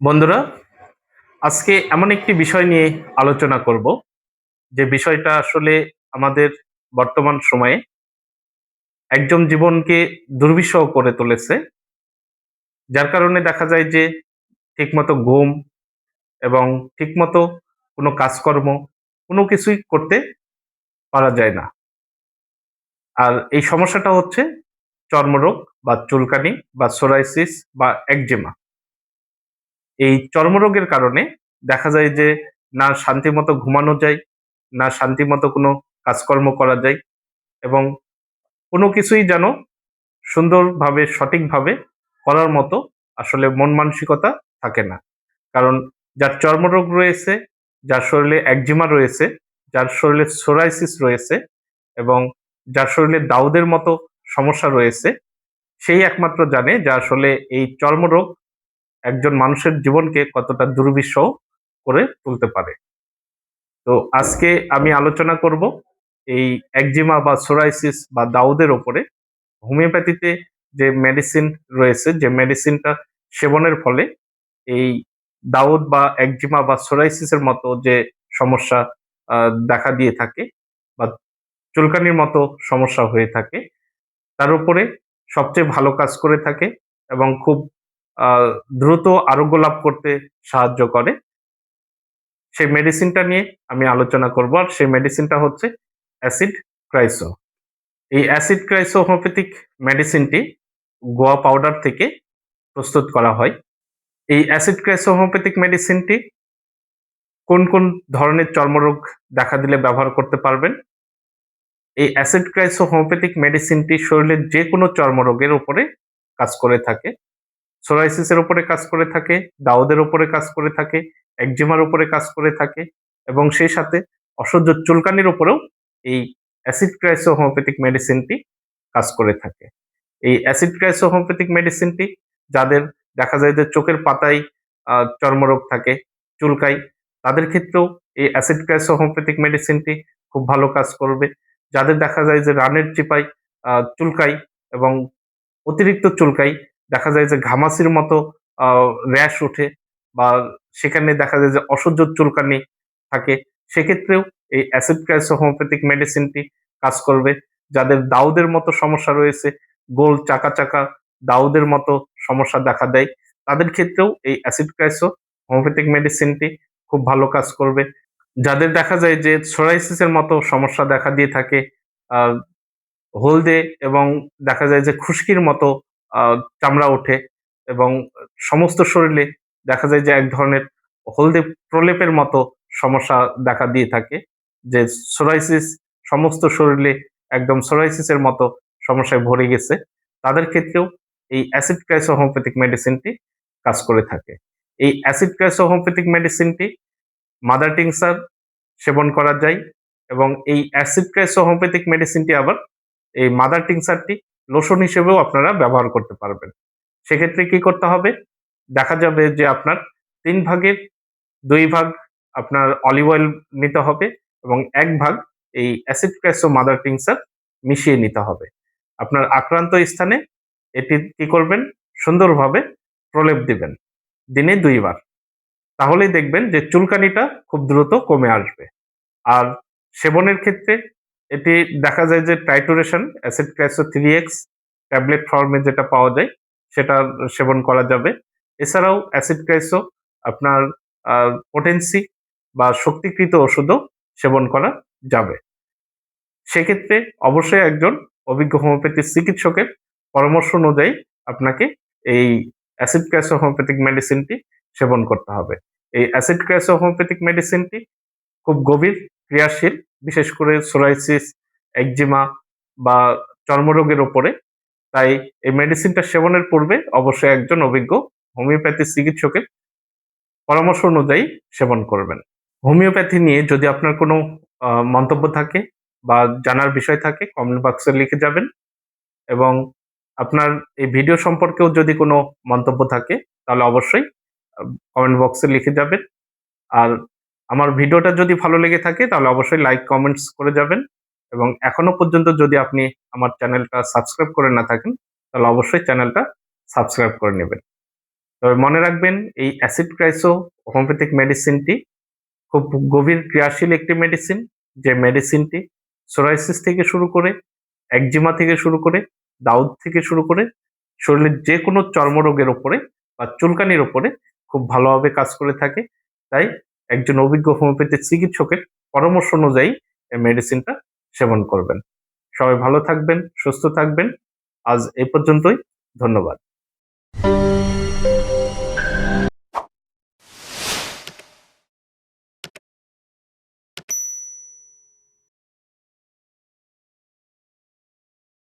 বন্ধুরা, আজকে এমন একটি বিষয় নিয়ে আলোচনা করব, যে বিষয়টা আসলে আমাদের বর্তমান সময়ে একজন জীবনকে দুর্বিষহ করে তুলেছে। যার কারণে দেখা যায় যে ঠিকমতো ঘুম এবং ঠিকমতো কোনো কাজকর্ম কোনো কিছুই করতে পারা যায় না। আর এই সমস্যাটা হচ্ছে চর্মরোগ বা চুলকানি বা সোরাইসিস বা একজেমা। এই চর্মরোগের কারণে দেখা যায় যে না শান্তিমতো ঘুমানো যায়, না শান্তিমতো কোনো কাজকর্ম করা যায় এবং কোনো কিছুই যেন সুন্দরভাবে, সঠিকভাবে করার মতো আসলে মন মানসিকতা থাকে না। কারণ যার চর্মরোগ রয়েছে, যার শরীরে একজিমা রয়েছে, যার শরীরে সোরাইসিস রয়েছে এবং যার শরীরে দাউদের মতো সমস্যা রয়েছে, সেই একমাত্র জানে যে আসলে এই চর্মরোগ একজন মানুষের জীবনকে কতটা দুর্বিষহ করে তুলতে পারে। তো আজকে আমি আলোচনা করব এই একজিমা বা সোরাইসিস বা দাউদের ওপরে। হোমিওপ্যাথিতে যে মেডিসিন রয়েছে, যে মেডিসিনটা সেবনের ফলে এই দাউদ বা একজিমা বা সোরাইসিসের মতো যে সমস্যা দেখা দিয়ে থাকে বা চুলকানির মতো সমস্যা হয়ে থাকে, তার উপরে সবচেয়ে ভালো কাজ করে থাকে এবং খুব দ্রুত আরোগ্য লাভ করতে সাহায্য করে। সেই মেডিসিনটা নিয়ে আমি আলোচনা করব, আর সেই মেডিসিনটা হচ্ছে অ্যাসিড ক্রাইসো এই অ্যাসিড ক্রাইসো হোমিওপ্যাথিক মেডিসিনটি গোয়া পাউডার থেকে প্রস্তুত করা হয়। এই অ্যাসিড ক্রাইসো হোমিওপ্যাথিক মেডিসিনটি কোন কোন ধরনের চর্মরোগ দেখা দিলে ব্যবহার করতে পারবেন? এই অ্যাসিড ক্রাইসো হোমিওপ্যাথিক মেডিসিনটি শরীরের যে কোনো চর্মরোগের উপরে কাজ করে থাকে। সোরাইসিসের উপরে কাজ করে থাকে দাউদের উপরে কাজ করে থাকে, একজিমার উপরে কাজ করে থাকে এবং সেই সাথে অসহ্য চুলকানির উপরেও এই অ্যাসিড ক্রাইসো হোমিওপ্যাথিক মেডিসিনটি কাজ করে থাকে। এই অ্যাসিড ক্রাইসো হোমিওপ্যাথিক মেডিসিনটি যাদের দেখা যায় যে চোখের পাতায় চর্মরোগ থাকে চুলকাই তাদের ক্ষেত্রেও এই অ্যাসিড ক্রাইসো হোমিওপ্যাথিক মেডিসিনটি খুব ভালো কাজ করবে। যাদের দেখা যায় যে রানের চিপাই চুলকাই এবং অতিরিক্ত চুলকাই দেখা যায় যে ঘামাসির মতো র্যাশ ওঠে বা সেখানে দেখা যায় যে অসহ্য চুলকানি থাকে। সেক্ষেত্রেও এই অ্যাসিড ক্রাইসো হোমিওপ্যাথিক মেডিসিনটি কাজ করবে। যাদের দাউদের মতো সমস্যা রয়েছে, গোল চাকা চাকা দাউদের মতো সমস্যা দেখা দেয়, তাদের ক্ষেত্রেও এই অ্যাসিড ক্রাইসো হোমিওপ্যাথিক মেডিসিনটি খুব ভালো কাজ করবে। যাদের দেখা যায় যে সোরাইসিসের মতো সমস্যা দেখা দিয়ে থাকে হলদে এবং দেখা যায় যে খুশকির মতো চামড়া ওঠে এবং সমস্ত শরীরে দেখা যায় যে এক ধরনের হলদে প্রলেপের মতো সমস্যা দেখা দিয়ে থাকে, যে সোরাইসিস সমস্ত শরীরে একদম সোরাইসিসের মতো সমস্যায় ভরে গেছে। তাদের ক্ষেত্রেও এই অ্যাসিড ক্রাইসো হোমিওপ্যাথিক মেডিসিনটি কাজ করে থাকে। এই অ্যাসিড ক্রাইসো হোমিওপ্যাথিক মেডিসিনটি মাদার টিংসার সেবন করা যায় এবং এই অ্যাসিড ক্রাইসো হোমিওপ্যাথিক মেডিসিনটি আবার এই মাদার টিংসারটি লোশন হিসেবেও আপনারা ব্যবহার করতে পারবেন। সেক্ষেত্রে কি করতে হবে? দেখা যাবে যে আপনার তিন ভাগের দুই ভাগ আপনার অলিভ অয়েল নিতে হবে এবং এক ভাগ এই অ্যাসিড ক্রাইসো মাদার টিংসার মিশিয়ে নিতে হবে। আপনার আক্রান্ত স্থানে এটি কি করবেন? সুন্দরভাবে প্রলেপ দিবেন, দিনে দুইবার। তাহলেই দেখবেন যে চুলকানিটা খুব দ্রুত কমে আসবে। আর সেবনের ক্ষেত্রে এটি দেখা যায় যে trituration acid chryso three X tablet ফর্মে যেটা পাওয়া যায়, সেটা সেবন করা যাবে। এছাড়াও অ্যাসিড ক্রাইসো আপনার পোটেন্সি বা শক্তিকৃত ওষুধও সেবন করা যাবে। সেক্ষেত্রে অবশ্যই একজন অভিজ্ঞ হোমিওপ্যাথি চিকিৎসকের পরামর্শ অনুযায়ী আপনাকে এই অ্যাসিড ক্রাইসো হোমিওপ্যাথিক মেডিসিনটি সেবন করতে হবে। এই অ্যাসিড ক্রাইসো হোমিওপ্যাথিক মেডিসিনটি খুব গভীর ক্রিয়াশীল, বিশেষ করে সোরাইসিস একজিমা বা চর্মরোগের ওপরে। তাই এই মেডিসিনটা সেবনের পূর্বে অবশ্যই একজন অভিজ্ঞ হোমিওপ্যাথি চিকিৎসকের পরামর্শ অনুযায়ী সেবন করবেন। হোমিওপ্যাথি নিয়ে যদি আপনার কোনো মন্তব্য থাকে বা জানার বিষয় থাকে কমেন্ট বক্সে লিখে যাবেন। এবং আপনার এই ভিডিও সম্পর্কেও যদি কোনো মন্তব্য থাকে, তাহলে অবশ্যই কমেন্ট বক্সে লিখে যাবেন। আর আমার ভিডিওটা যদি ভালো লেগে থাকে, তাহলে অবশ্যই লাইক কমেন্টস করে যাবেন। এবং এখনও পর্যন্ত যদি আপনি আমার চ্যানেলটা সাবস্ক্রাইব করে না থাকেন, তাহলে অবশ্যই চ্যানেলটা সাবস্ক্রাইব করে নেবেন। তবে মনে রাখবেন, এই অ্যাসিড ক্রাইসো হোমিওপ্যাথিক মেডিসিনটি খুব গভীর ক্রিয়াশীল একটি মেডিসিন যে মেডিসিনটি সোরাইসিস থেকে শুরু করে একজিমা থেকে শুরু করে, দাউদ থেকে শুরু করে, শরীরের যে কোনো চর্মরোগের ওপরে বা চুলকানির ওপরে খুব ভালোভাবে কাজ করে থাকে। তাই একজন অভিজ্ঞ হোমিওপ্যাথি চিকিৎসকের পরামর্শ অনুযায়ী এই মেডিসিনটা সেবন করবেন। সবাই ভালো থাকবেন, সুস্থ থাকবেন। আজ এ পর্যন্তই, ধন্যবাদ।